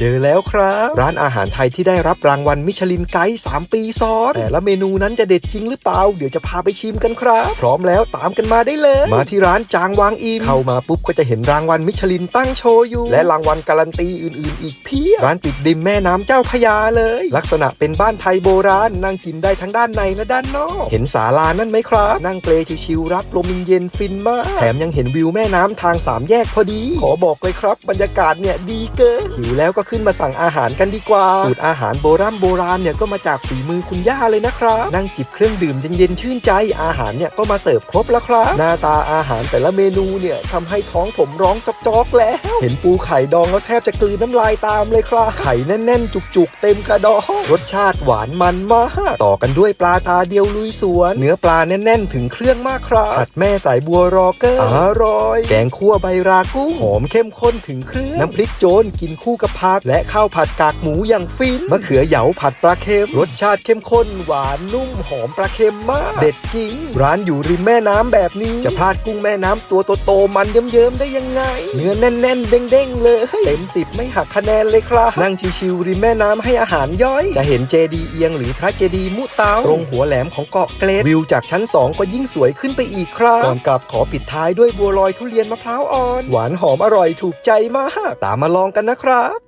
เจอแล้วครับ ร้านอาหารไทยที่ได้รับรางวัลมิชลินไกด์3 ปีซ้อนแต่ละเมนูนั้นจะเด็ดจริงหรือเปล่า เดี๋ยวจะพาไปชิมกันครับ พร้อมแล้วตามกันมาได้เลย มาที่ร้านจางวางอิมเข้ามาปุ๊บก็จะเห็นรางวัลมิชลินตั้งโชว์อยู่ และรางวัลการันตีอื่นๆ อีกเพียบร้านติดริมแม่น้ำเจ้าพยาเลย ลักษณะเป็นบ้านไทยโบราณนั่งกินได้ทั้งด้านในและด้านนอก เห็นศาลานั่นไหมครับ นั่งเปลชิวๆรับลมเย็นฟินมากแถมยังเห็นวิวแม่น้ำทางสามแยกพอดี ขอบอกเลยครับ บรรยากาศเนี่ยดีเกินหิวแล้วก็ขึ้นมาสั่งอาหารกันดีกว่า สูตรอาหารโบราณโบราณเนี่ยก็มาจากฝีมือคุณย่าเลยนะครับนั่งจิบเครื่องดื่มเย็นๆชื่นใจอาหารเนี่ยก็มาเสิร์ฟครบแล้วครับ หน้าตาอาหารแต่ละเมนูเนี่ยทำให้ท้องผมร้องจอกๆแล้ว เห็นปูไข่ดองแล้วแทบจะกลืนน้ำลายตามเลยครับไข่แน่นๆ จุกๆ เต็มกระดอง รสชาติหวานมันมาก ต่อกันด้วยปลาตาเดียวลุยสวน เนื้อปลาแน่นๆ ถึงเครื่องมากครับผัดแม่สายบัวรอเกอร์อร่อย แกงคั่วใบรากุ้งหอมเข้มข้นถึงเครื่อง น้ำพริกโจนกินคู่กับผัก และข้าวผัดกากหมูอย่างฟินมะเขือเหยาผัดปลาเค็ม รสชาติเข้มข้นหวานนุ่มหอมปลาเค็มมาก เด็ดจริง ร้านอยู่ริมแม่น้ำแบบนี้ จะพลาดกุ้งแม่น้ำตัวโตๆมันเยิ้มๆได้ยังไง เนื้อแน่นๆเด้งๆเลยเต็มสิบไม่หักคะแนนเลยครับนั่งชิวๆริมแม่น้ำให้อาหารย่อยจะเห็นเจดีเอียงหรือพระเจดีมุเตาตรงหัวแหลมของเกาะเกรดวิวจากชั้น 2 ก็ยิ่งสวยขึ้นไปอีกครับก่อนกลับขอปิดท้ายด้วยบัวลอยทุเรียนมะพร้าวอ่อน หวานหอมอร่อยถูกใจมาก ตามมาลองกันนะครับ